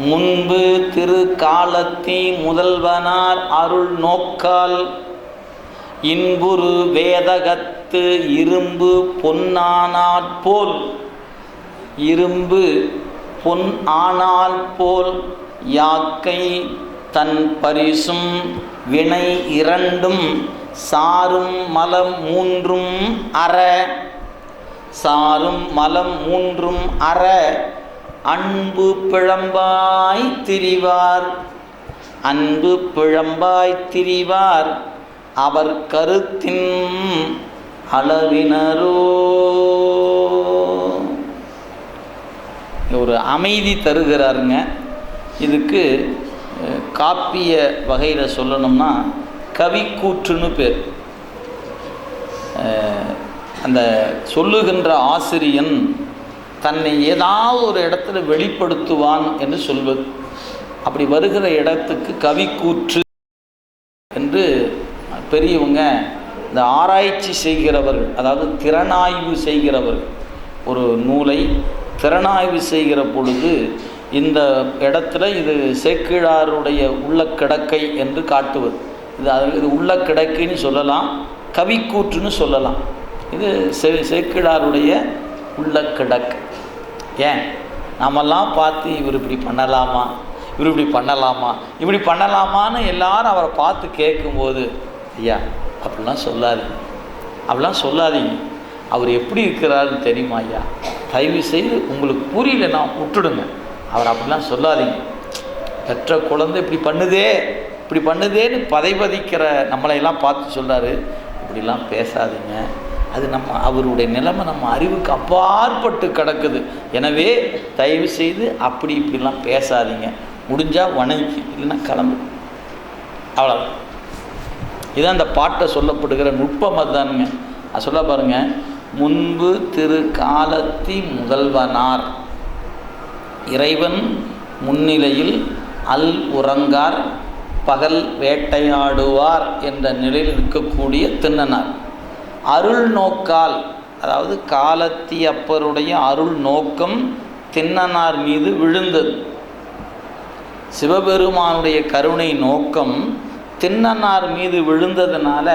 முன்பு திரு காலத்தி முதல்வனார் அருள் நோக்கால் இன்புரு வேதகத்து இரும்பு பொன்னானாற்போல் இரும்பு பொன் ஆனால் போல் யாக்கை தன் பரிசும் வினை இரண்டும் சாரும் மலம் மூன்றும் அற சாரும் மலம் மூன்றும் அற அன்பு பிழம்பாய் திரிவார். அன்பு பிழம்பாய் திரிவார். அவர் கருத்தின் அளவினரோ. ஒரு அமைதி தருகிறாருங்க. இதுக்கு காப்பிய வகையில் சொல்லணும்னா கவிக்கூற்றுன்னு பேர். அந்த சொல்லுகின்ற ஆசிரியன் தன்னை ஏதாவது ஒரு இடத்துல வெளிப்படுத்துவான் என்று சொல்வது. அப்படி வருகிற இடத்துக்கு கவிக்கூற்று என்று பெரியவங்க இந்த ஆராய்ச்சி செய்கிறவர்கள் அதாவது திறனாய்வு செய்கிறவர்கள் ஒரு நூலை திறனாய்வு செய்கிற பொழுது இந்த இடத்துல இது சேக்கிழாருடைய உள்ள கிடக்கை என்று காட்டுவது. இது அது இது உள்ள கிடக்கைன்னு சொல்லலாம் கவிக்கூற்றுன்னு சொல்லலாம். இது சே சேக்கிழாருடைய உள்ள கிடக்கு. ஏன்? நாமெல்லாம் பார்த்து இவர் இப்படி பண்ணலாமா? இவர் இப்படி பண்ணலாமா? இப்படி பண்ணலாமான்னு எல்லாரும் அவரை பார்த்து கேட்கும்போது ஐயா அப்படிலாம் சொல்லாதீங்க. அப்படிலாம் சொல்லாதீங்க. அவர் எப்படி இருக்கிறாருன்னு தெரியுமா ஐயா? தயவு செய்து உங்களுக்கு புரியலன்னா விட்டுடுங்க. அவர் அப்படிலாம் சொல்லாதீங்க. பெற்ற குழந்தை இப்படி பண்ணுதே இப்படி பண்ணுதேன்னு பதைபதிக்கிற நம்மளையெல்லாம் பார்த்து சொல்கிறாரு இப்படிலாம் பேசாதீங்க. அது நம்ம அவருடைய நிலைமை நம்ம அறிவுக்கு அப்பாற்பட்டு கிடக்குது. எனவே தயவு செய்து அப்படி இப்படிலாம் பேசாதீங்க. முடிஞ்சால் வணங்கி இல்லைன்னா கிளம்பு. அவ்வளோதான் இதான் அந்த பாட்டை சொல்லப்படுகிற நுட்பம் அதுதானுங்க. அது சொல்ல பாருங்க முன்பு திரு காலத்தி முதல்வனார் இறைவன் முன்னிலையில் அல் உறங்கார் பகல் வேட்டையாடுவார் என்ற நிலையில் இருக்கக்கூடிய தின்னனார். அருள் நோக்கால் அதாவது காலத்தி அப்பருடைய அருள் நோக்கம் தின்னனார் மீது விழுந்தது. சிவபெருமானுடைய கருணை நோக்கம் தின்னனார் மீது விழுந்ததுனால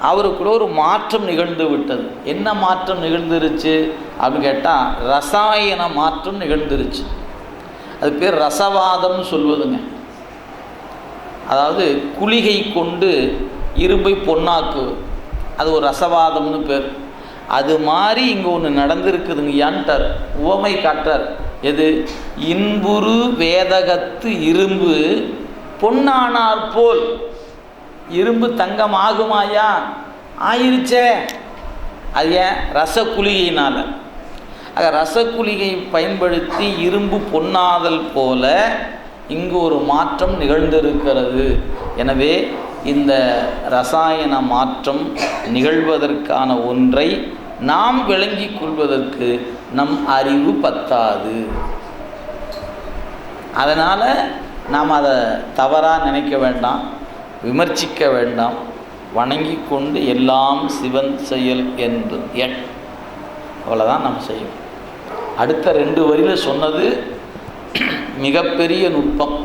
அவருக்குள்ள ஒரு மாற்றம் நிகழ்ந்து விட்டது. என்ன மாற்றம் நிகழ்ந்துருச்சு? அப்படின்னு கேட்டால் ரசாயன மாற்றம் நிகழ்ந்துருச்சு. அது பேர் ரசவாதம்னு சொல்வதுங்க. அதாவது குளிகை கொண்டு இரும்பை பொன்னாக்குவது. அது ஒரு ரசவாதம்னு பேர். அது மாதிரி இங்கே ஒன்று நடந்திருக்குதுங்கயான்ட்டார் உவமை காட்டார் எது? இன்புரு வேதகத்து இரும்பு பொன்னானார் போல். இரும்பு தங்கம் ஆகுமாயா ஆயிருச்சே. அது ஏன்? ரசக்குளிகையினால். ஆக ரசக்குளிகை பயன்படுத்தி இரும்பு பொன்னாதல் போல இங்கு ஒரு மாற்றம் நிகழ்ந்திருக்கிறது. எனவே இந்த ரசாயன மாற்றம் நிகழ்வதற்கான ஒன்றை நாம் விளங்கிக் கொள்வதற்கு நம் அறிவு பத்தாது. அதனால் நாம் அதை தவறாக நினைக்க வேண்டாம் விமர்சிக்க வேண்டாம். வணங்கி கொண்டு எல்லாம் சிவன் செயல் என்று எண் அவ்வளோதான் நம்ம செய்யும் அடுத்த ரெண்டு வரியில் சொன்னது மிகப்பெரிய நுட்பம்.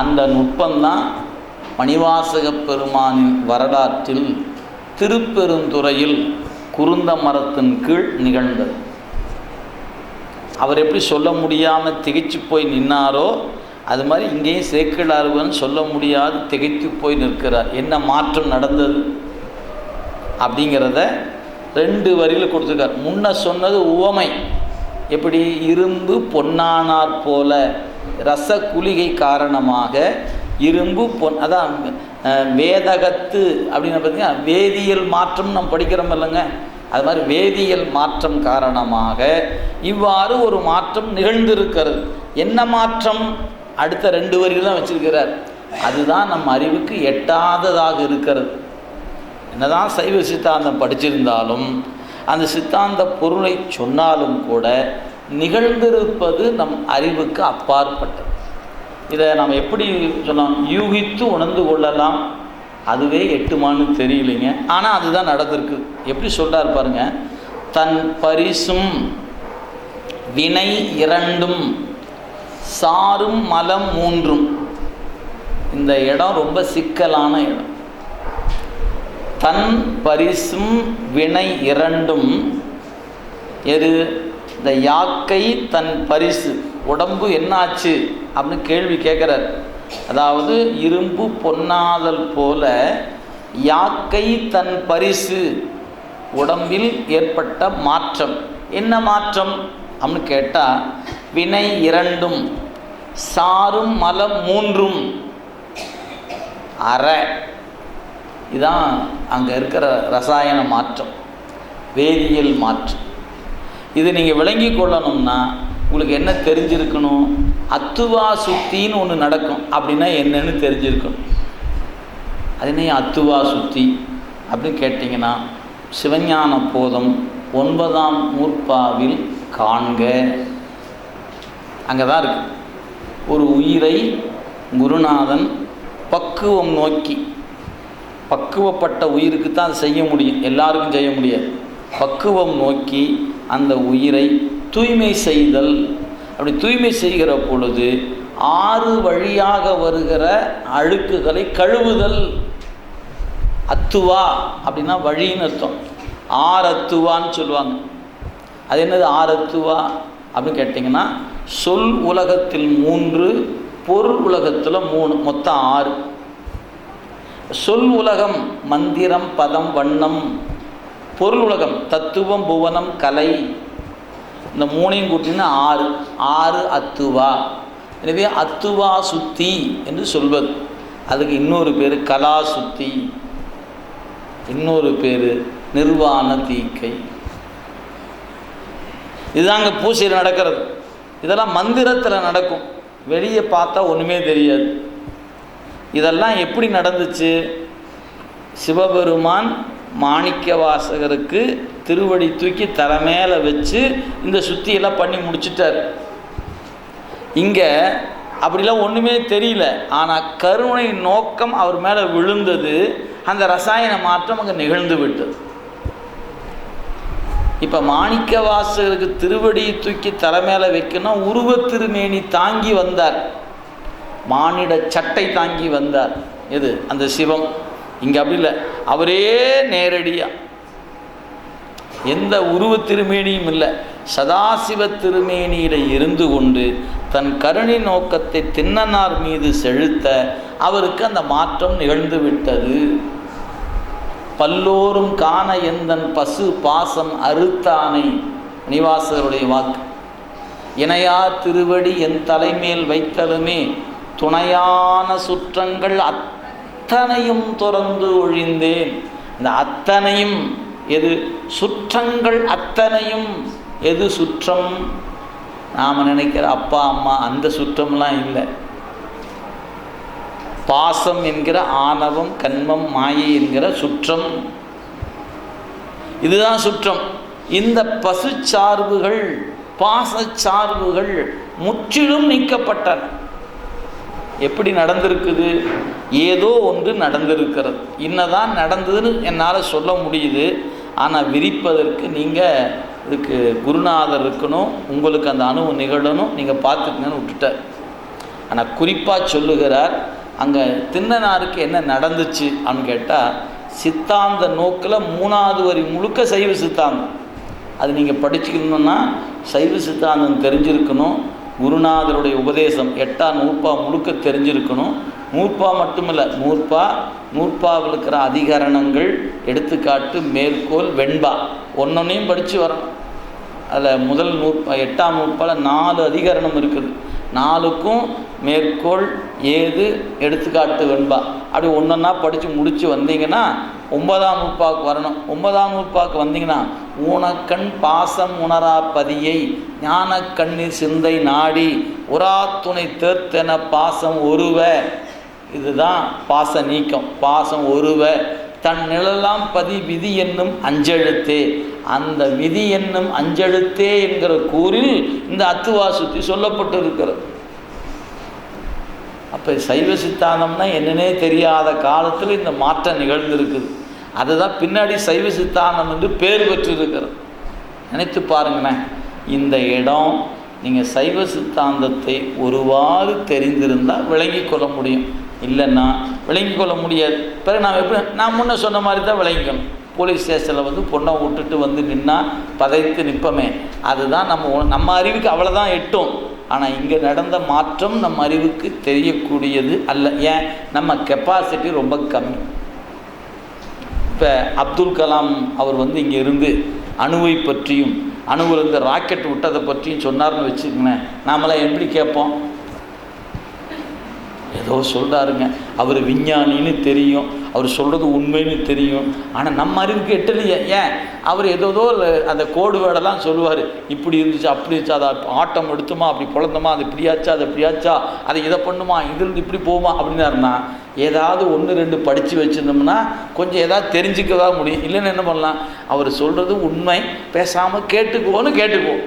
அந்த நுட்பம்தான் மணிவாசகப் பெருமானின் வரலாற்றில் திருப்பெருந்துறையில் குருந்த மரத்தின் கீழ் நிகழ்ந்தது. அவர் எப்படி சொல்ல முடியாமல் திகைச்சு போய் நின்னாரோ அது மாதிரி இங்கேயும் சேக்கிழாருவன் சொல்ல முடியாது திகைத்து போய் நிற்கிறார். என்ன மாற்றம் நடந்தது? அப்படிங்கிறத ரெண்டு வரியில் கொடுத்துருக்கார். முன்ன சொன்னது உவமை. எப்படி? இரும்பு பொன்னானார் போல ரச குளிகை காரணமாக இரும்பு பொன் அதான் வேதகத்து அப்படின்னு பார்த்தீங்கன்னா வேதியியல் மாற்றம் நம்ம படிக்கிறோம் இல்லைங்க. அது மாதிரி வேதியியல் மாற்றம் காரணமாக இவ்வாறு ஒரு மாற்றம் நிகழ்ந்திருக்கிறது. என்ன மாற்றம்? அடுத்த ரெண்டு வரியில் தான் வச்சிருக்கிறார். அதுதான் நம் அறிவுக்கு எட்டாததாக இருக்கிறது. என்னதான் சைவ சித்தாந்தம் படிச்சிருந்தாலும் அந்த சித்தாந்த பொருளை சொன்னாலும் கூட நிகழ்ந்திருப்பது நம் அறிவுக்கு அப்பாற்பட்டது. இதை நாம் எப்படி சொன்னோம்? யூகித்து உணர்ந்து கொள்ளலாம். அதுவே எட்டுமான்னு தெரியலைங்க. ஆனால் அதுதான் நடந்திருக்கு. எப்படி சொல்கிறார் பாருங்க. தன் பரிசும் வினை இரண்டும் சாரும் மலம் மூன்றும். இந்த இடம் ரொம்ப சிக்கலான இடம். தன் பரிசும் வினை இரண்டும் எது? இந்த யாக்கை தன் பரிசு. உடம்பு என்னாச்சு அப்படின்னு கேள்வி கேட்குறார். அதாவது இரும்பு பொன்னாதல் போல யாக்கை தன் பரிசு உடம்பில் ஏற்பட்ட மாற்றம். என்ன மாற்றம்? அப்படின்னு கேட்டால் வினை இரண்டும் சாரும் மலம் மூன்றும். அற. இதான் அங்கே இருக்கிற ரசாயன மாற்றம் வேதியியல் மாற்றம். இது நீங்கள் விளங்கி கொள்ளணும்னா உங்களுக்கு என்ன தெரிஞ்சிருக்கணும்? அத்துவா சுத்தின்னு ஒன்று நடக்கும். அப்படின்னா என்னன்னு தெரிஞ்சிருக்கணும். அது என்ன அத்துவா சுத்தி. அப்படின்னு கேட்டிங்கன்னா சிவஞான போதம் ஒன்பதாம் நூற்பாவில் காண்க. அங்கே தான் இருக்கு. ஒரு உயிரை குருநாதன் பக்குவம் நோக்கி பக்குவப்பட்ட உயிருக்கு தான் அதை செய்ய முடியும். எல்லாருக்கும் செய்ய முடியாது. பக்குவம் நோக்கி அந்த உயிரை தூய்மை செய்தல். அப்படி தூய்மை செய்கிற பொழுது ஆறு வழியாக வருகிற அழுக்குகளை கழுவுதல். அத்துவா அப்படின்னா வழின்னு அர்த்தம். ஆரத்துவான்னு சொல்லுவாங்க. அது என்னது? ஆரத்துவா அப்படின்னு கேட்டிங்கன்னா சொல் உலகத்தில் மூன்று பொருள் உலகத்தில் மூணு மொத்தம் ஆறு. சொல் உலகம் மந்திரம் பதம் வண்ணம். பொருள் உலகம் தத்துவம் புவனம் கலை. இந்த மூணையும் கூட்டினா ஆறு. ஆறு அத்துவா. எனவே அத்துவா சுத்தி என்று சொல்வது. அதுக்கு இன்னொரு பேர் கலா சுத்தி. இன்னொரு பேர் நிர்வாண தீக்கை. இதுதாங்க பூசையில் நடக்கிறது. இதெல்லாம் மந்திரத்தில் நடக்கும். வெளியே பார்த்தா ஒன்றுமே தெரியாது. இதெல்லாம் எப்படி நடந்துச்சு? சிவபெருமான் மாணிக்க வாசகருக்கு திருவடி தூக்கி தலை மேலே வச்சு இந்த சுத்தியெல்லாம் பண்ணி முடிச்சிட்டார். இங்கே அப்படிலாம் ஒன்றுமே தெரியல. ஆனால் கருணை நோக்கம் அவர் மேலே விழுந்தது அந்த ரசாயன மாற்றம் அங்கே நிகழ்ந்து விட்டது. இப்போ மாணிக்க வாசகருக்கு திருவடியை தூக்கி தலை மேலே வைக்கணும் உருவத் திருமேனி தாங்கி வந்தார். மானிட சட்டை தாங்கி வந்தார். எது? அந்த சிவம். இங்கே அப்படி இல்லை. அவரே நேரடியாக எந்த உருவ திருமேனியும் இல்லை. சதாசிவ திருமேனியில இருந்து கொண்டு தன் கருணை நோக்கத்தை தின்னனார் மீது செலுத்த அவருக்கு அந்த மாற்றம் நிகழ்ந்து விட்டது. பல்லோரும் காண எந்தன் பசு பாசம் அறுத்தானை? நிவாசருடைய வாக்கு. இணையார் திருவடி என் தலைமேல் வைத்தலுமே துணையான சுற்றங்கள் அத்தனையும் துறந்து ஒழிந்தேன். இந்த அத்தனையும் எது சுற்றங்கள் அத்தனையும் எது சுற்றம்? நாம் நினைக்கிற அப்பா அம்மா அந்த சுற்றம்லாம் இல்லை. பாசம் என்கிற ஆணவம் கண்மம் மாயை என்கிற சுற்றம். இதுதான் சுற்றம். இந்த பசு சார்புகள் பாசச்சார்புகள் முற்றிலும் நீக்கப்பட்டன. எப்படி நடந்திருக்குது? ஏதோ ஒன்று நடந்திருக்கிறது. இன்னதான் நடந்ததுன்னு என்னால் சொல்ல முடியுது. ஆனால் விரிப்பதற்கு நீங்கள் இதுக்கு குருநாதர் இருக்கணும் உங்களுக்கு அந்த அணுவு நிகழணும் நீங்கள் பார்த்துக்கங்கன்னு விட்டுட்டார். ஆனால் குறிப்பாக சொல்லுகிறார் அங்கே தின்னனாருக்கு என்ன நடந்துச்சு அப்படின்னு கேட்டால் சித்தாந்த நோக்கில் மூணாவது வரி முழுக்க சைவ சித்தாந்தம். அது நீங்கள் படிச்சுக்கணுன்னா சைவ சித்தாந்தம் தெரிஞ்சிருக்கணும் குருநாதருடைய உபதேசம் எட்டாம் நூற்பா முழுக்க தெரிஞ்சிருக்கணும். நூற்பா மட்டுமில்லை நூற்பா நூற்பாவில் இருக்கிற அதிகரணங்கள் எடுத்துக்காட்டு மேற்கோள் வெண்பா ஒன்றொன்னையும் படித்து வரணும். அதில் முதல் நூற்பா எட்டாம் நூற்பால் நாலு அதிகரணம் இருக்குது. நாலுக்கும் மேற்கோள் ஏது எடுத்துக்காட்டு வெண்பா. அப்படி ஒன்றொன்னா படித்து முடித்து வந்தீங்கன்னா ஒன்பதாம் நூற்பாவுக்கு வரணும். ஒன்பதாம் நூற்பாவுக்கு வந்தீங்கன்னா ஊனக்கண் பாசம் உணரா பதியை ஞான கண்ணீர் சிந்தை நாடி உராத்துணை தேர்த்தென பாசம் ஒருவ. இதுதான் பாச நீக்கம் பாசம் ஒருவ. தன் நிழலாம் பதி விதி என்னும் அஞ்செழுத்தே. அந்த விதி என்னும் அஞ்செழுத்தே என்கிற கூறில் இந்த அத்துவா சுத்தி சொல்லப்பட்டு இருக்கிறது அப்போ சைவ சித்தாந்தம்னா என்னன்னே தெரியாத காலத்தில் இந்த மாற்றம் நிகழ்ந்திருக்குது. அதுதான் பின்னாடி சைவ சித்தாந்தம் என்று பேர் பெற்றிருக்கிறது. நினைத்து பாருங்களேன் இந்த இடம் நீங்கள் சைவ சித்தாந்தத்தை ஒருவாறு தெரிந்திருந்தால் விளங்கி கொள்ள முடியும். இல்லைன்னா விளங்கி கொள்ள முடியாது. பிறகு நான் எப்படி நான் முன்ன சொன்ன மாதிரி தான் விளங்கிக்கணும் போலீஸ் ஸ்டேஷனில் வந்து பொண்ணை விட்டுட்டு வந்து நின்னால் பதைத்து நிற்பமே அதுதான் நம்ம நம்ம அறிவுக்கு அவ்வளோதான் எட்டும். ஆனால் இங்கே நடந்த மாற்றம் நம்ம அறிவுக்கு தெரியக்கூடியது அல்ல. ஏன்? நம்ம கெப்பாசிட்டி ரொம்ப கம்மி. இப்போ அப்துல் கலாம் அவர் வந்து இங்கே இருந்து அணுவை பற்றியும் அணுவிலிருந்து ராக்கெட் விட்டதை பற்றியும் சொன்னார்னு வச்சுக்கோங்களேன். நாமெல்லாம் எப்படி கேட்போம்? ஏதோ சொல்கிறாருங்க அவர் விஞ்ஞானின்னு தெரியும். அவர் சொல்கிறது உண்மைன்னு தெரியும். ஆனால் நம்ம அறிவுக்கு எட்டலையே. ஏன்? அவர் ஏதோதோ அந்த கோடு வேடெல்லாம் சொல்லுவார். இப்படி இருந்துச்சு அப்படி இருந்துச்சு அதை ஆட்டம் எடுத்துமா அப்படி பிறந்தமா அது இப்படியாச்சா அது இப்படியாச்சா அதை இதை பண்ணுமா இதிலிருந்து இப்படி போமா அப்படின்னாருன்னா ஏதாவது ஒன்று ரெண்டு படித்து வச்சுருந்தோம்னா கொஞ்சம் ஏதாவது தான் முடியும். இல்லைன்னு என்ன பண்ணலாம்? அவர் சொல்கிறது உண்மை பேசாமல் கேட்டுக்குவோன்னு கேட்டுக்குவோம்.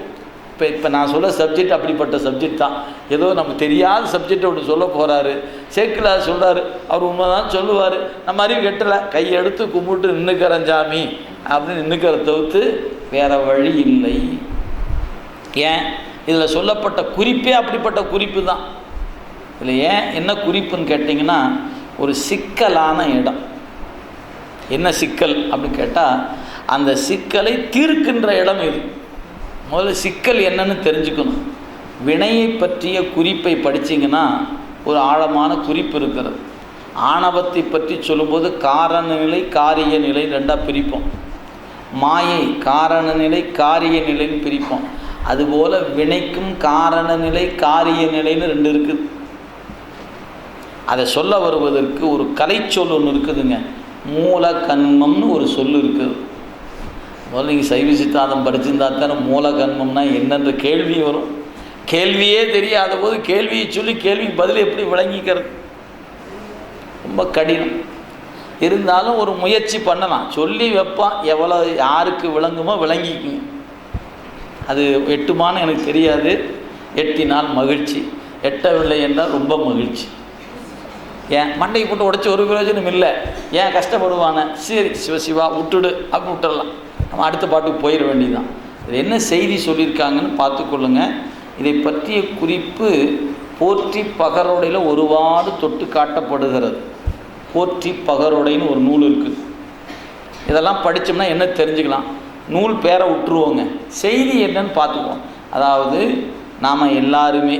இப்போ இப்போ நான் சொல்ல சப்ஜெக்ட் அப்படிப்பட்ட சப்ஜெக்ட் தான். ஏதோ நமக்கு தெரியாத சப்ஜெக்ட் ஒன்று சொல்ல போகிறாரு சேக்கிலார் சொல்கிறாரு அவர் உண்மைதான் சொல்லுவார். நம்ம அறிவு கெட்டலை. கையெடுத்து கும்பிட்டு நின்றுக்கிறேன் சாமி. அப்படின்னு நின்றுக்கிற தவிர்த்து வேறு வழி இல்லை. ஏன்? இதில் சொல்லப்பட்ட குறிப்பே அப்படிப்பட்ட குறிப்பு தான். இதில் ஏன் என்ன குறிப்புன்னு கேட்டிங்கன்னா ஒரு சிக்கலான இடம். என்ன சிக்கல் அப்படின்னு கேட்டால் அந்த சிக்கலை தீர்க்கின்ற இடம் இது. முதல்ல சிக்கல் என்னன்னு தெரிஞ்சுக்கணும். வினையை பற்றிய குறிப்பை படிச்சிங்கன்னா ஒரு ஆழமான குறிப்பு இருக்கிறது. ஆணவத்தை பற்றி சொல்லும்போது காரண நிலை காரிய நிலை ரெண்டாக பிரிப்போம். மாயை காரண நிலை காரிய நிலைன்னு பிரிப்போம். அதுபோல் வினைக்கும் காரண நிலை காரிய நிலைன்னு ரெண்டு இருக்குது. அதை சொல்ல வருவதற்கு ஒரு கலைச்சொல் ஒன்று இருக்குதுங்க. மூல கண்மம்னு ஒரு சொல் இருக்குது. முதல்ல நீங்கள் சைவ சித்தாந்தம் படிச்சிருந்தா தானே மூல கர்மம்னா என்னென்ற கேள்வி வரும். கேள்வியே தெரியாத போது கேள்வியை சொல்லி கேள்விக்கு பதில் எப்படி விளங்கிக்கிறது? ரொம்ப கடினம். இருந்தாலும் ஒரு முயற்சி பண்ணலாம். சொல்லி வைப்பான் எவ்வளோ யாருக்கு விளங்குமோ விளங்கிக்குங்க அது எட்டுமான்னு எனக்கு தெரியாது. எட்டினால் மகிழ்ச்சி. எட்டவில்லை என்றால் ரொம்ப மகிழ்ச்சி. ஏன்? மண்டையை போட்டு உடச்சி ஒரு பிரயோஜனம் இல்லை. ஏன்? கஷ்டப்படுவானே. சரி சிவசிவா விட்டுடு. அப்படி விட்டுடலாம். நம்ம அடுத்த பாட்டுக்கு போயிட வேண்டியதுதான். இது என்ன செய்தி சொல்லியிருக்காங்கன்னு பார்த்துக்கொள்ளுங்க. இதை பற்றிய குறிப்பு போற்றி பகரோடையில் ஒருவாறு தொட்டு காட்டப்படுகிறது. போற்றி பகரோடைன்னு ஒரு நூல் இருக்குது. இதெல்லாம் படித்தோம்னா என்ன தெரிஞ்சுக்கலாம். நூல் பேரை விட்டுருவோங்க. செய்தி என்னன்னு பார்த்துக்குவோம். அதாவது நாம் எல்லாருமே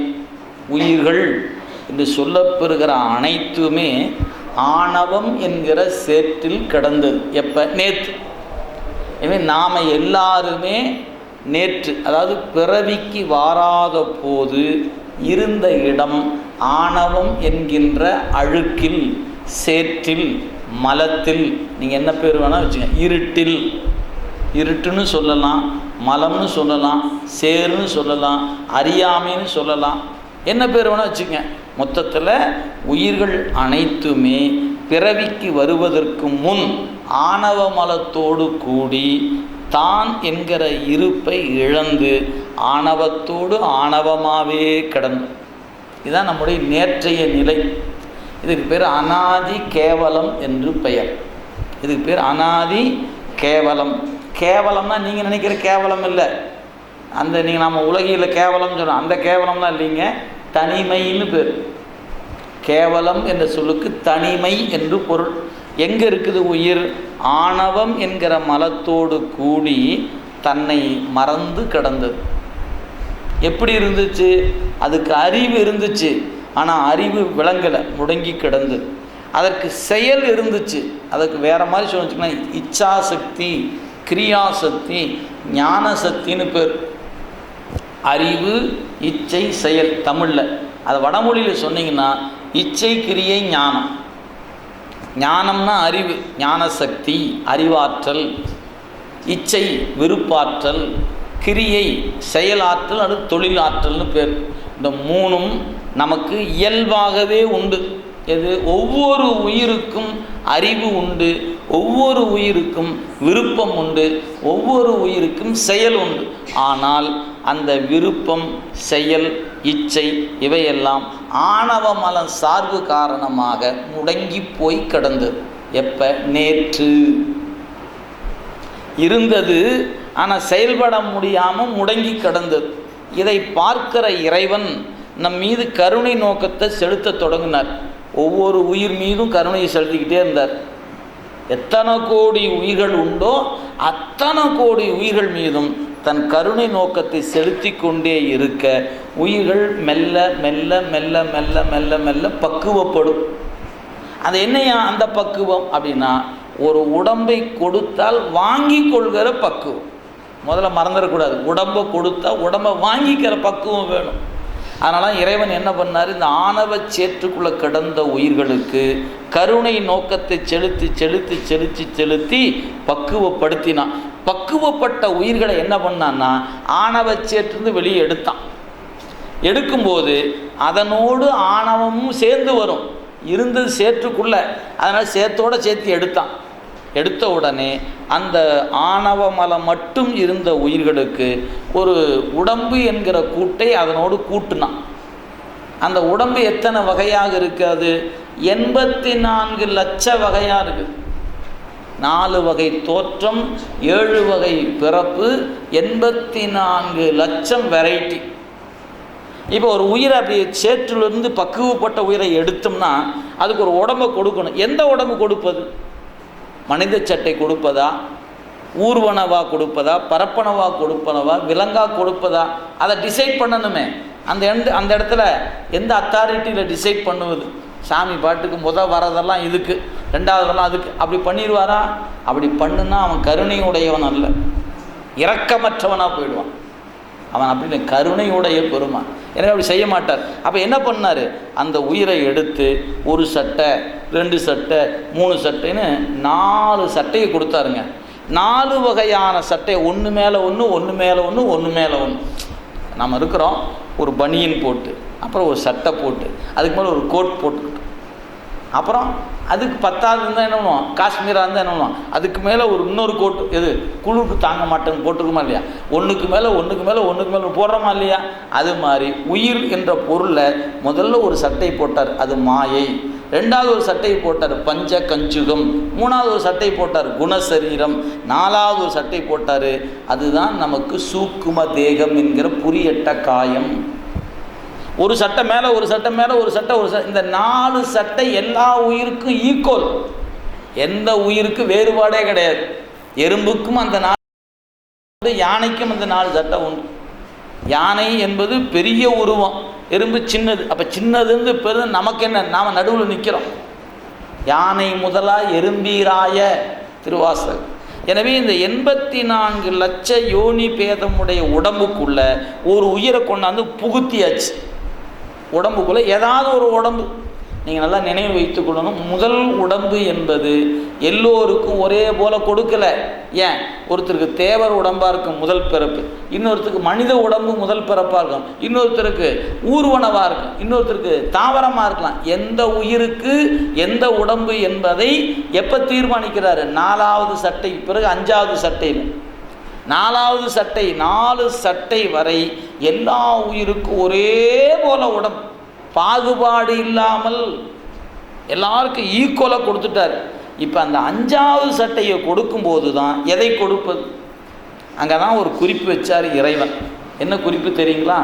உயிர்கள் என்று சொல்லப்பெறுகிற அனைத்துமே ஆணவம் என்கிற சேற்றில் கிடந்தது. எப்போ? நேற்று எனவே நாம் எல்லாருமே நேற்று அதாவது பிறவிக்கு வாராத போது இருந்த இடம் ஆணவம் என்கின்ற அழுக்கில் சேற்றில் மலத்தில் நீங்கள் என்ன பேர் வேணால் வச்சுங்க இருட்டில். இருட்டுன்னு சொல்லலாம் மலம்னு சொல்லலாம் சேருன்னு சொல்லலாம் அறியாமைன்னு சொல்லலாம். என்ன பேர் வேணால் வச்சுங்க. மொத்தத்தில் உயிர்கள் அனைத்துமே பிறவிக்கு வருவதற்கு முன் ஆணவ மலத்தோடு கூடி தான் என்கிற இருப்பை இழந்து ஆணவத்தோடு ஆணவமாகவே கிடந்து. இதுதான் நம்முடைய நேற்றைய நிலை. இதுக்கு பேர் அனாதி கேவலம் என்று பெயர். இதுக்கு பேர் அனாதி கேவலம். கேவலம்னா நீங்கள் நினைக்கிற கேவலம் இல்லை. அந்த நீங்கள் நம்ம உலகில் கேவலம் சொல்கிறோம் அந்த கேவலம்லாம் இல்லைங்க. தனிமைன்னு பேர். கேவலம் என்ற சொல்லுக்கு தனிமை என்று பொருள். எங்கே இருக்குது உயிர்? ஆணவம் என்கிற மலத்தோடு கூடி தன்னை மறந்து கிடந்தது. எப்படி இருந்துச்சு? அதுக்கு அறிவு இருந்துச்சு. ஆனால் அறிவு விளங்கலை முடங்கி கிடந்தது அதற்கு செயல் இருந்துச்சு. அதுக்கு வேறு மாதிரி சொல்லிச்சுன்னா இச்சாசக்தி கிரியாசக்தி ஞான சக்தின்னு பேர். அறிவு இச்சை செயல் தமிழில். அதை வடமொழியில் சொன்னீங்கன்னா இச்சை கிரியை ஞானம். ஞானம்னா அறிவு ஞானசக்தி அறிவாற்றல் இச்சை விருப்பாற்றல் கிரியை செயலாற்றல் அது தொழிலாற்றல்னு பேர். இந்த மூணும் நமக்கு இயல்பாகவே உண்டு. எது? ஒவ்வொரு உயிருக்கும் அறிவு உண்டு ஒவ்வொரு உயிருக்கும் விருப்பம் உண்டு ஒவ்வொரு உயிருக்கும் செயல் உண்டு. ஆனால் அந்த விருப்பம் செயல் இச்சை இவையெல்லாம் ஆணவ மலம் சார்பு காரணமாக முடங்கி போய் கிடந்தது. எப்ப? நேற்று. இருந்தது ஆனால் செயல்பட முடியாமல் முடங்கி கிடந்தது. இதை பார்க்கிற இறைவன் நம் மீது கருணை நோக்கத்தை செலுத்த தொடங்கினார். ஒவ்வொரு உயிர் மீதும் கருணையை செலுத்திக்கிட்டே இருந்தார். எத்தனை கோடி உயிர்கள் உண்டோ அத்தனை கோடி உயிர்கள் மீதும் தன் கருணை நோக்கத்தை செலுத்தி கொண்டே இருக்க உயிர்கள் மெல்ல மெல்ல மெல்ல மெல்ல மெல்ல மெல்ல பக்குவப்படும். அது என்னையா அந்த பக்குவம்? அப்படின்னா ஒரு உடம்பை கொடுத்தால் வாங்கி கொள்கிற பக்குவம். முதல்ல மறந்துடக்கூடாது. உடம்பை கொடுத்தா உடம்பை வாங்கிக்கிற பக்குவம் வேணும். அதனால் இறைவன் என்ன பண்ணார்? இந்த ஆணவ சேற்றுக்குள்ளே கிடந்த உயிர்களுக்கு கருணை நோக்கத்தை செலுத்தி செலுத்தி செலுத்தி செலுத்தி பக்குவப்படுத்தினான். பக்குவப்பட்ட உயிர்களை என்ன பண்ணான்னா ஆணவ சேற்றிருந்து வெளியே எடுத்தான். எடுக்கும்போது அதனோடு ஆணவமும் சேர்ந்து வரும். இருந்தது சேற்றுக்குள்ள. அதனால் சேத்தோட சேர்த்து எடுத்தான். எடுத்த உடனே அந்த ஆணவ மலம் மட்டும் இருந்த உயிர்களுக்கு ஒரு உடம்பு என்கிற கூட்டை அதனோடு கூட்டினான். அந்த உடம்பு எத்தனை வகையாக இருக்காது? எண்பத்தி நான்கு லட்ச வகையாக இருக்குது. நாலு வகை தோற்றம் ஏழு வகை பிறப்பு எண்பத்தி நான்கு லட்சம் வெரைட்டி இப்போ ஒரு உயிரை அப்படி சேற்றிலிருந்து பக்குவப்பட்ட உயிரை எடுத்தோம்னா அதுக்கு ஒரு உடம்பை கொடுக்கணும். எந்த உடம்பு கொடுப்பது? மனித சட்டை கொடுப்பதா? ஊர்வனவா கொடுப்பதா? பரப்பனவா கொடுப்பனவா? விலங்கா கொடுப்பதா? அதை டிசைட் பண்ணணுமே. அந்த எந்த அந்த இடத்துல எந்த அத்தாரிட்டியில் டிசைட் பண்ணுவது? சாமி பாட்டுக்கு முத வரதெல்லாம் இதுக்கு ரெண்டாவதெல்லாம் அதுக்கு. அப்படி பண்ணிடுவாரா? அப்படி பண்ணுனா அவன் கருணையுடையவன் அல்ல. இரக்கமற்றவனாக போயிடுவான். அவன் அப்படி இல்லை கருணையுடைய பெருமான். எனவே அப்படி செய்ய மாட்டார். அப்போ என்ன பண்ணார்? அந்த உயிரை எடுத்து ஒரு சட்டை ரெண்டு சட்டை மூணு சட்டைன்னு நாலு சட்டையை கொடுத்தாருங்க. நாலு வகையான சட்டை. ஒன்று மேலே ஒன்று ஒன்று மேலே ஒன்று ஒன்று மேலே ஒன்று நம்ம இருக்கிறோம் ஒரு பனியன் போட்டு அப்புறம் ஒரு சட்டை போட்டு அதுக்கு மேலே ஒரு கோட் போட்டுக்கிட்டோம். அப்புறம் அதுக்கு பத்தாவது இருந்தால் என்ன பண்ணுவோம்? காஷ்மீராக இருந்தால் என்ன பண்ணுவோம்? அதுக்கு மேலே ஒரு இன்னொரு கோட்டு எது குளிருக்கு தாங்க மாட்டேன்னு போட்டிருக்குமா இல்லையா? ஒன்றுக்கு மேலே ஒன்றுக்கு மேலே ஒன்றுக்கு மேலே போடுறோமா இல்லையா? அது மாதிரி உயிர் என்ற பொருளை முதல்ல ஒரு சட்டை போட்டார் அது மாயை. ரெண்டாவது ஒரு சட்டை போட்டார் பஞ்ச கஞ்சுகம் மூணாவது ஒரு சட்டை போட்டார் குணசரீரம். நாலாவது ஒரு சட்டை போட்டார் அதுதான் நமக்கு சூக்கும தேகம் என்கிற புரியட்ட காயம். ஒரு சட்டை மேலே ஒரு சட்டை மேலே ஒரு சட்டை ஒரு சட்டை இந்த நாலு சட்டை எல்லா உயிருக்கும் ஈக்குவல் எந்த உயிருக்கு வேறுபாடே கிடையாது. எறும்புக்கும் அந்த நாலு யானைக்கும் அந்த நாலு சட்டை உண்டு. யானை என்பது பெரிய உருவம். எறும்பு சின்னது. அப்போ சின்னதுன்னு பெரு நமக்கு என்ன நாம் நடுவில் நிற்கிறோம் யானை முதலாக எறும்பீராய திருவாசல் எனவே இந்த எண்பத்தி நான்கு லட்ச யோனி பேதமுடைய உடம்புக்குள்ளே ஒரு உயிரை கொண்டாந்து புகுத்தியாச்சு. உடம்புக்குள்ளே ஏதாவது ஒரு உடம்பு. நீங்கள் நல்லா நினைவு வைத்துக்கொள்ளணும் முதல் உடம்பு என்பது எல்லோருக்கும் ஒரே போல கொடுக்கல. ஏன்? ஒருத்தருக்கு தேவர் உடம்பாக இருக்கும் முதல் பிறப்பு. இன்னொருத்தருக்கு மனித உடம்பு முதல் பிறப்பாக இருக்கும். இன்னொருத்தருக்கு ஊர்வனவாக இருக்கும். இன்னொருத்தருக்கு தாவரமாக இருக்கலாம். எந்த உயிருக்கு எந்த உடம்பு என்பதை எப்போ தீர்மானிக்கிறாரு? நாலாவது சட்டை பிறகு அஞ்சாவது சட்டையில் நாலாவது சட்டை நாலு சட்டை வரை எல்லா உயிருக்கும் ஒரே போல உடம்பு. பாகுபாடு இல்லாமல் எல்லாருக்கும் ஈக்குவலாக கொடுத்துட்டார். இப்போ அந்த அஞ்சாவது சட்டையை கொடுக்கும்போது தான் எதை கொடுப்பது? அங்கே தான் ஒரு குறிப்பு வச்சார் இறைவன். என்ன குறிப்பு தெரியுங்களா?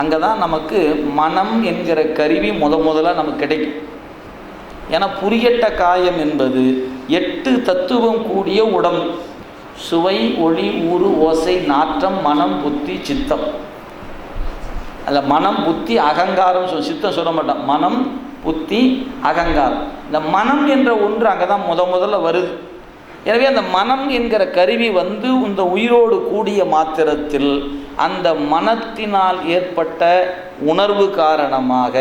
அங்கே தான் நமக்கு மனம் என்கிற கருவி முத முதலாக நமக்கு கிடைக்கும். ஏன்னா புரியட்ட காயம் என்பது எட்டு தத்துவம் கூடிய உடம்பு. சுவை ஒளி ஊறு ஓசை நாற்றம் மனம் புத்தி சித்தம். அதில் மனம் புத்தி அகங்காரம் சொல் சித்தம் சொல்ல மாட்டான். மனம் புத்தி அகங்காரம். இந்த மனம் என்ற ஒன்று அங்கே தான் முத முதல்ல வருது. எனவே அந்த மனம் என்கிற கருவி வந்து இந்த உயிரோடு கூடிய மாத்திரத்தில் அந்த மனத்தினால் ஏற்பட்ட உணர்வு காரணமாக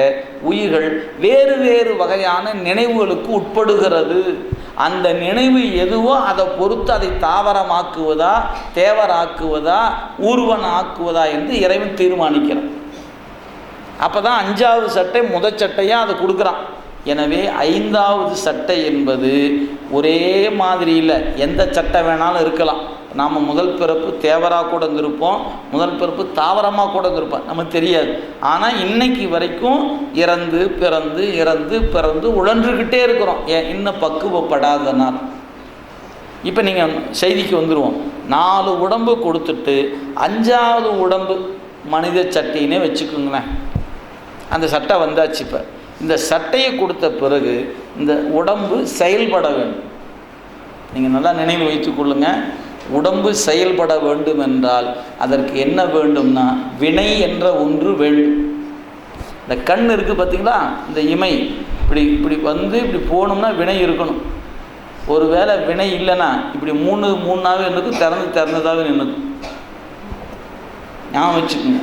உயிர்கள் வேறு வேறு வகையான நினைவுகளுக்கு உட்படுகிறது. அந்த நினைவு எதுவோ அதை பொறுத்து அதை தாவரமாக்குவதா தேவராக்குவதா ஊர்வனாக்குவதா என்று இறைவன் தீர்மானிக்கிறான். அப்போ தான் அஞ்சாவது சட்டை முத சட்டையாக அதை கொடுக்குறான். எனவே ஐந்தாவது சட்டை என்பது ஒரே மாதிரி இல்லை. எந்த சட்டை வேணாலும் இருக்கலாம். நாம் முதல் பிறப்பு தேவராக கூட இருந்திருப்போம் முதல் பிறப்பு தாவரமாக கூட இருந்திருப்போம் நமக்கு தெரியாது. ஆனால் இன்னைக்கு வரைக்கும் இறந்து பிறந்து இறந்து பிறந்து உழன்றுக்கிட்டே இருக்கிறோம். ஏன்? இன்னும் பக்குவப்படாதனால். இப்போ நீங்கள் செய்திக்கு வந்துடுவோம் நாலு உடம்பு கொடுத்துட்டு அஞ்சாவது உடம்பு மனித சட்டைன்னே வச்சுக்கோங்களேன். அந்த சட்டை வந்தாச்சு இப்போ. இந்த சட்டையை கொடுத்த பிறகு இந்த உடம்பு செயல்பட வேண்டும். நீங்கள் நல்லா நினைவு வைத்து கொள்ளுங்க. உடம்பு செயல்பட வேண்டும் என்றால் அதற்கு என்ன வேண்டும்னா வினை என்ற ஒன்று வேண்டும். இந்த கண் இருக்குது பார்த்தீங்களா இந்த இமை. இப்படி இப்படி வந்து இப்படி போகணும்னா வினை இருக்கணும். ஒருவேளை வினை இல்லைன்னா இப்படி மூணு மூணாவே நின்றுக்கும் திறந்து திறந்ததாகவே நின்றுக்கும் ஞாபகம் வச்சுக்கோங்க.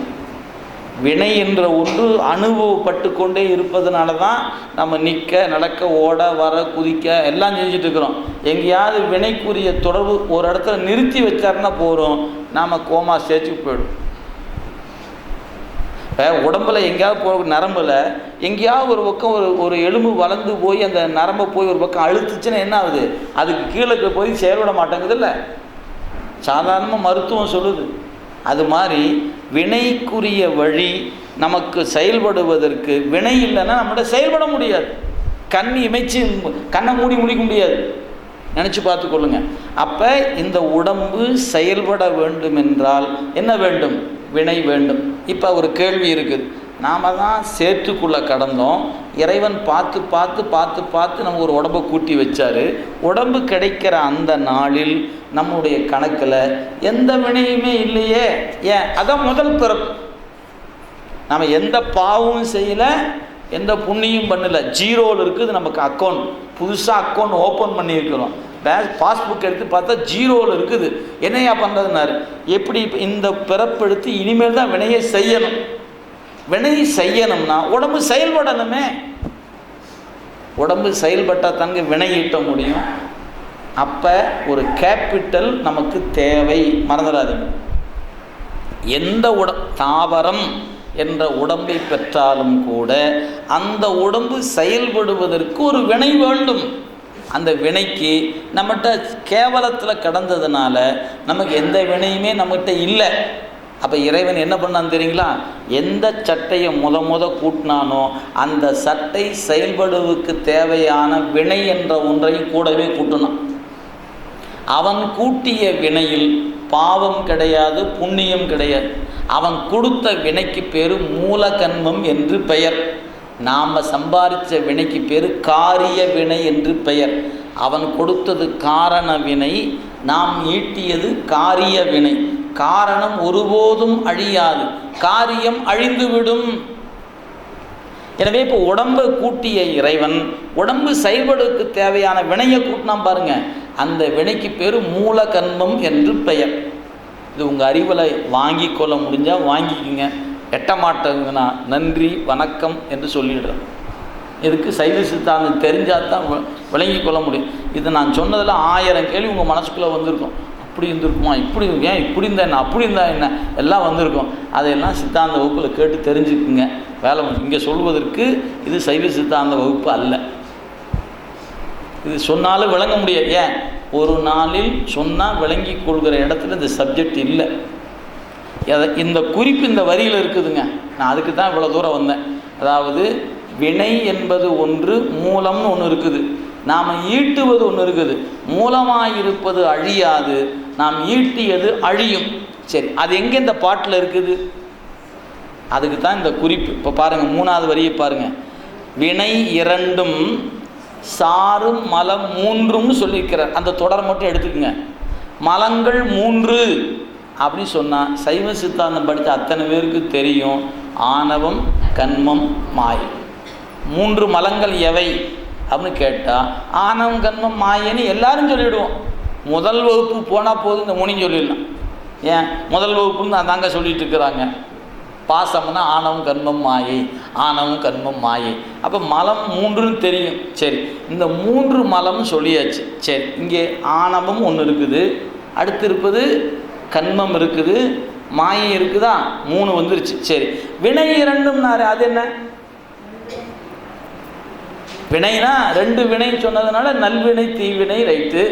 வினை என்ற ஒன்று அனுபவப்பட்டு கொண்டே இருப்பதனால தான் நம்ம நிற்க நடக்க ஓட வர குதிக்க எல்லாம் செஞ்சுட்டு இருக்கிறோம் எங்கேயாவது வினைக்குரிய தொடர்பு ஒரு இடத்துல நிறுத்தி வச்சாருன்னா போகிறோம் நாம் கோமா ஸ்டேஜுக்கு போயிடும் இப்போ உடம்புல எங்கேயாவது போக நரம்பில் எங்கேயாவது ஒரு பக்கம் ஒரு ஒரு எலும்பு வளர்ந்து போய் அந்த நரம்பை போய் ஒரு பக்கம் அழுத்துச்சுன்னா என்ன ஆகுது? அதுக்கு கீழே போய் செயல்பட மாட்டேங்குது இல்லை? சாதாரணமாக மருத்துவம் சொல்லுது. அது மாதிரி வினைக்குரிய வழி நமக்கு செயல்படுவதற்கு வினை இல்லைன்னா நம்மகிட்ட செயல்பட முடியாது. கண் இமைச்சு கண்ணை மூடி முடிக்க முடியாது. நினச்சி பார்த்துக்கொள்ளுங்க அப்போ இந்த உடம்பு செயல்பட வேண்டும் என்றால் என்ன வேண்டும்? வினை வேண்டும். இப்போ ஒரு கேள்வி இருக்குது. நாம் தான் சேற்றுக்குள்ளே கடந்தோம். இறைவன் பார்த்து பார்த்து பார்த்து பார்த்து நம்ம ஒரு உடம்பை கூட்டி வச்சார். உடம்பு கிடைக்கிற அந்த நாளில் நம்முடைய கணக்கில் எந்த வினையுமே இல்லையே. ஏன்? அதான் முதல் பிறப்பு. நம்ம எந்த பாவமும் செய்யலை எந்த புண்ணியும் பண்ணல. ஜீரோவில் இருக்குது நமக்கு அக்கௌண்ட் புதுசாக அக்கௌண்ட் ஓப்பன் பண்ணியிருக்கிறோம். பேங்க் பாஸ்புக் எடுத்து பார்த்தா ஜீரோவில் இருக்குது. என்னையா பண்ணுறதுனாரு எப்படி இந்த பிறப்பெடுத்து இனிமேல் தான் வினையை செய்யணும். வினை செய்யணும்னா உடம்பு செயல்படணுமே. உடம்பு செயல்பட்டால் தாங்க வினையீட்ட முடியும். அப்போ ஒரு கேபிட்டல் நமக்கு தேவை. மறந்துடாதீங்க. எந்த உட தாவரம் என்ற உடம்பை பெற்றாலும் கூட அந்த உடம்பு செயல்படுவதற்கு ஒரு வினை வேண்டும். அந்த வினைக்கு நம்மகிட்ட கேவலத்தில் கடந்ததுனால நமக்கு எந்த வினையுமே நம்மகிட்ட இல்லை. அப்போ இறைவன் என்ன பண்ணான் தெரியுங்களா? எந்த சட்டையை முத முத கூட்டினானோ அந்த சட்டை செயல்படுவுக்கு தேவையான வினை என்ற ஒன்றையும் கூடவே கூட்டினான். அவன் கூட்டிய வினையில் பாவம் கிடையாது புண்ணியம் கிடையாது. அவன் கொடுத்த வினைக்கு பேர் மூலகன்மம் என்று பெயர். நாம் சம்பாதிச்ச வினைக்கு பேர் காரிய வினை என்று பெயர். அவன் கொடுத்தது காரண வினை நாம் ஈட்டியது காரிய வினை. காரணம் ஒருபோதும் அழியாது. காரியம் அழிந்துவிடும். எனவே இப்போ உடம்பை கூட்டிய இறைவன் உடம்பு செயல்படுக்கு தேவையான வினையை கூட்டினா பாருங்க. அந்த வினைக்கு பேர் மூல கன்மம் என்று பெயர். இது உங்கள் அறிவில் வாங்கி கொள்ள முடிஞ்சால் வாங்கிக்கிங்க. எட்ட மாட்டேங்கன்னா நன்றி வணக்கம் என்று சொல்லிடுறேன். இதுக்கு சைவ சித்தாந்தம் தெரிஞ்சால் தான் விளங்கி கொள்ள முடியும். இது நான் சொன்னதில் ஆயிரம் கேள்வி உங்கள் மனசுக்குள்ளே வந்திருக்கும். அப்படி இருந்திருக்குமா? இப்படி ஏன் இப்படி இருந்தா என்ன? அப்படி இருந்தா என்ன? எல்லாம் வந்திருக்கும். அதையெல்லாம் சித்தாந்த வகுப்பில் கேட்டு தெரிஞ்சுக்குங்க. வேலை இங்கே சொல்வதற்கு இது சைவ சித்தாந்த வகுப்பு அல்ல. இது சொன்னாலும் விளங்க முடியாது. ஏன்? ஒரு நாளில் சொன்னால் விளங்கி கொள்கிற இடத்துல இந்த சப்ஜெக்ட் இல்லை. அதை இந்த குறிப்பு இந்த வரியில் இருக்குதுங்க. நான் அதுக்கு தான் இவ்வளோ தூரம் வந்தேன். அதாவது வினை என்பது ஒன்று மூலம்னு ஒன்று இருக்குது. நாம் ஈட்டுவது ஒன்று இருக்குது. மூலமாக இருப்பது அழியாது. நாம் ஈட்டியது அழியும். சரி அது எங்கே இந்த பாட்டில் இருக்குது? அதுக்கு தான் இந்த குறிப்பு. இப்போ பாருங்கள் மூணாவது வரியை பாருங்கள் வினை இரண்டும் சாரும் மலம் மூன்றும் சொல்லியிருக்கிறார். அந்த தொடர் மட்டும் எடுத்துக்கோங்க. மலங்கள் மூன்று அப்படின்னு சொன்னால் சைவ சித்தாந்தம் படித்த அத்தனை பேருக்கு தெரியும். ஆணவம் கண்மம் மாயை. மூன்று மலங்கள் எவை அப்படின்னு கேட்டால் ஆணவம் கண்மம் மாயன்னு எல்லாரும் சொல்லிவிடுவோம் முதல் வகுப்பு போனால் போதும் இந்த முனி சொல்லிடலாம். ஏன்? முதல் வகுப்புன்னு அதாங்க சொல்லிட்டு இருக்கிறாங்க. பாசம்னா ஆணவம் கர்மம் மாயை. ஆணவம் கர்மம் மாயை. அப்போ மலம் மூன்றுன்னு தெரியும். சரி இந்த மூன்று மலம் சொல்லியாச்சு. சரி இங்கே ஆணவம் ஒன்று இருக்குது. அடுத்து இருப்பது கண்மம் இருக்குது. மாயை இருக்குதா? மூணு வந்துருச்சு. சரி வினை இரண்டும்னாரு. அது என்ன? வினைனா ரெண்டு வினை சொன்னதுனால நல்வினை தீவினை ரைட்டு.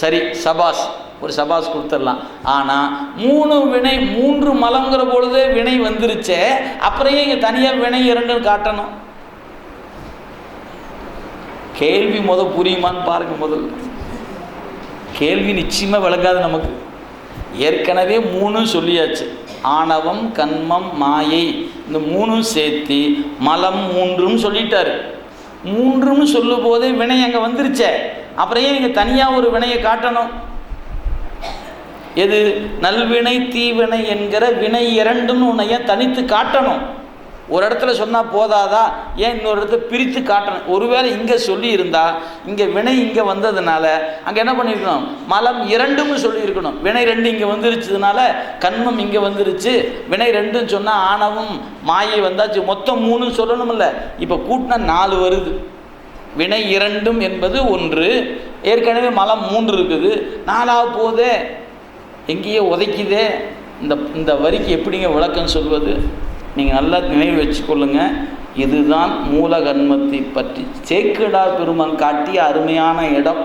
சரி சபாஸ் ஒரு சபாஸ் கொடுத்துடலாம். ஆனால் மூணு வினை மூன்று மலங்கிற பொழுதே வினை வந்துருச்சே அப்புறம் இங்கே தனியாக வினை இரண்டுன்னு காட்டணும்? கேள்வி முத புரியுமான்னு பாருங்க முதல்ல. கேள்வி நிச்சயமாக விளங்காது நமக்கு. ஏற்கனவே மூணு சொல்லியாச்சு. ஆணவம் கண்மம் மாயை. இந்த மூணும் சேர்த்து மலம் மூன்றும் சொல்லிட்டாரு. மூன்றுன்னு சொல்லும் போதே வினை அங்கே வந்துருச்சே. அப்புறம் ஏன் இங்கே தனியாக ஒரு வினையை காட்டணும்? எது? நல்வினை தீவினை என்கிற வினை இரண்டும் உன்னை ஏன் தனித்து காட்டணும்? ஒரு இடத்துல சொன்னால் போதாதா? ஏன் இன்னொரு இடத்துல பிரித்து காட்டணும்? ஒருவேளை இங்கே சொல்லியிருந்தா இங்கே வினை இங்கே வந்ததுனால அங்கே என்ன பண்ணியிருக்கணும் மலம் இரண்டும் சொல்லியிருக்கணும். வினை ரெண்டு இங்கே வந்துருச்சதுனால கண்மம் இங்கே வந்துருச்சு. வினை ரெண்டும் சொன்னால் ஆணவம் மாயை வந்தாச்சு. மொத்தம் மூணும் சொல்லணுமில்ல. இப்போ கூட்டினா நாலு வருது. வினை இரண்டும் என்பது ஒன்று. ஏற்கனவே மலம் மூன்று இருக்குது. நாலாவது போதே எங்கேயோ உதைக்குதே. இந்த இந்த வரிக்கு எப்படிங்க விளக்கம் சொல்வது? நீங்கள் நல்லா நினைவு வச்சுக்கொள்ளுங்க. இதுதான் மூலகன்மத்தை பற்றி. சேக்கிடார் பெருமான் காட்டிய அருமையான இடம்.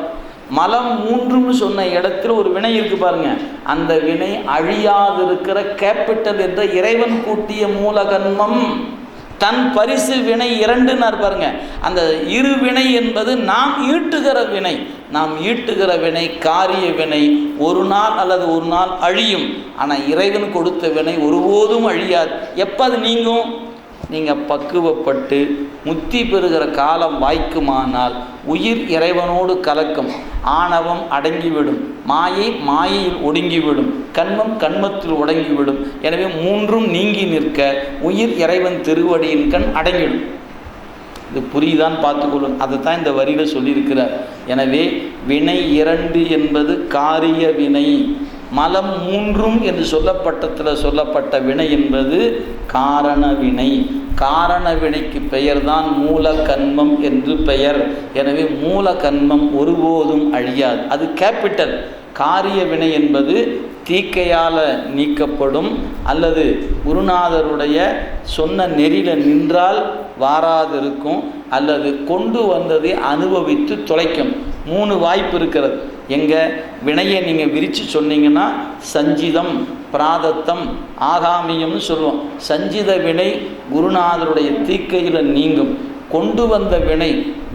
மலம் மூன்றுன்னு சொன்ன இடத்துல ஒரு வினை இருக்கு பாருங்க. அந்த வினை அழியாதிருக்கிற கேபிட்டல் என்ற இறைவன் கூட்டிய மூலகன்மம். தன் பரிசு வினை இரண்டுன்னார் பாருங்க. அந்த இரு வினை என்பது நாம் ஈட்டுகிற வினை. நாம் ஈட்டுகிற வினை காரிய வினை. ஒரு நாள் அல்லது ஒரு நாள் அழியும். ஆனால் இறைவன் கொடுத்த வினை ஒருபோதும் அழியாது. எப்போ அது நீங்கும்? நீங்கள் பக்குவப்பட்டு முத்தி பெறுகிற காலம் வாய்க்குமானால் உயிர் இறைவனோடு கலக்கும். ஆணவம் அடங்கிவிடும். மாயை மாயையில் ஒடுங்கிவிடும் கண்மம் கண்மத்தில் ஒடங்கிவிடும். எனவே மூன்றும் நீங்கி நிற்க உயிர் இறைவன் திருவடியின் கண் அடங்கிடும். இது புரியுதான் பார்த்துக்கொள்ளும் அதை தான் இந்த வரியில் சொல்லியிருக்கிறார். எனவே வினை இரண்டு என்பது காரிய வினை. மலம் மூன்றும் என்று சொல்லப்பட்டத்தில் சொல்லப்பட்ட வினை என்பது காரண வினை. காரண வினைக்கு பெயர்தான் மூல கண்மம் என்று பெயர். எனவே மூல கண்மம் ஒருபோதும் அழியாது. அது கேபிட்டல் காரிய வினை என்பது தீக்கையால் நீக்கப்படும் அல்லது குருநாதருடைய சொன்ன நெறியில் நின்றால் வாராதிருக்கும் அல்லது கொண்டு வந்ததை அனுபவித்து தொலைக்கும். மூணு வாய்ப்பு இருக்கிறது. எங்கள் வினையை நீங்கள் விரித்து சொன்னீங்கன்னா சஞ்சிதம். பிராதத்தம் ஆகாமியம்னு சொல்லுவோம். சஞ்சித வினை குருநாதருடைய தீக்கையில் நீங்கும். கொண்டு வந்த வினை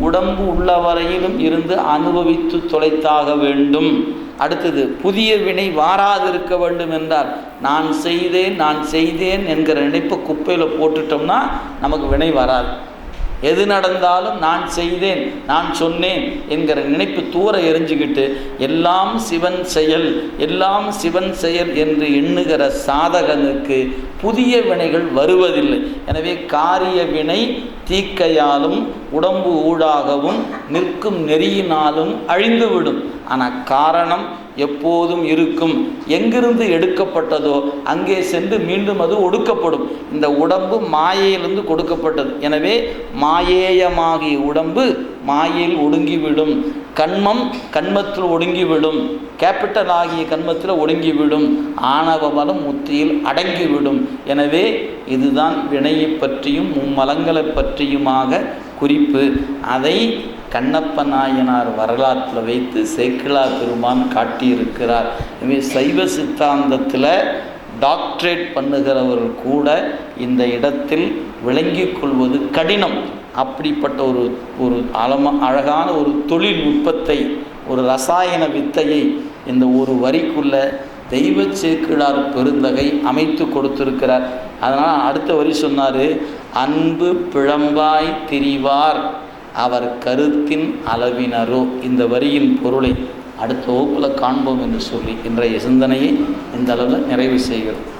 உடம்பு உள்ளவரையிலும் இருந்து அனுபவித்து தொலைத்தாக வேண்டும். அடுத்தது புதிய வினை வாராதிருக்க வேண்டும் என்றால் நான் செய்தேன் நான் செய்தேன் என்கிற நினைப்பை குப்பையில் போட்டுட்டோம்னா நமக்கு வினை வராது. எது நடந்தாலும் நான் செய்தேன் நான் சொன்னேன் என்கிற நினைப்பு தூர எரிஞ்சுக்கிட்டு எல்லாம் சிவன் செயல் எல்லாம் சிவன் செயல் என்று எண்ணுகிற சாதகனுக்கு புதிய வினைகள் வருவதில்லை. எனவே காரிய வினை தீக்கையாலும் உடம்பு ஊடாகவும் நிற்கும் நெறியினாலும் அழிந்துவிடும். ஆனால் காரணம் எப்போதும் இருக்கும். எங்கிருந்து எடுக்கப்பட்டதோ அங்கே சென்று மீண்டும் அது ஒடுக்கப்படும். இந்த உடம்பு மாயையிலிருந்து கொடுக்கப்பட்டது. எனவே மாயேயமாகிய உடம்பு மாயையில் ஒடுங்கிவிடும். கண்மம் கண்மத்தில் ஒடுங்கிவிடும். கேபிட்டல் ஆகிய கண்மத்தில் ஒடுங்கிவிடும். ஆணவ பலம் முத்தியில் அடங்கிவிடும். எனவே இதுதான் வினையை பற்றியும் மும்மலங்களை பற்றியுமாக குறிப்பு. அதை கண்ணப்ப நாயனார் வரலாற்றில் வைத்து சேக்கிழா பெருமான் காட்டியிருக்கிறார். எனவே சைவ சித்தாந்தத்தில் டாக்டரேட் பண்ணுகிறவர்கள் கூட இந்த இடத்தில் விளங்கி கொள்வது கடினம். அப்படிப்பட்ட ஒரு ஒரு அலம அழகான ஒரு தொழில்நுட்பத்தை ஒரு ரசாயன வித்தையை இந்த ஒரு வரிக்குள்ள தெய்வ சேக்கிழார் பெருந்தகை அமைத்து கொடுத்திருக்கிறார். அதனால் அடுத்த வரி சொன்னார் அன்பு பிழம்பாய் திரிவார் அவர் கருத்தின் அளவினரோ இந்த வரியின் பொருளை அடுத்த வகுப்பில் காண்போம் என்று சொல்லி இன்றைய சிந்தனையை இந்த அளவில் நிறைவு செய்கிறோம்.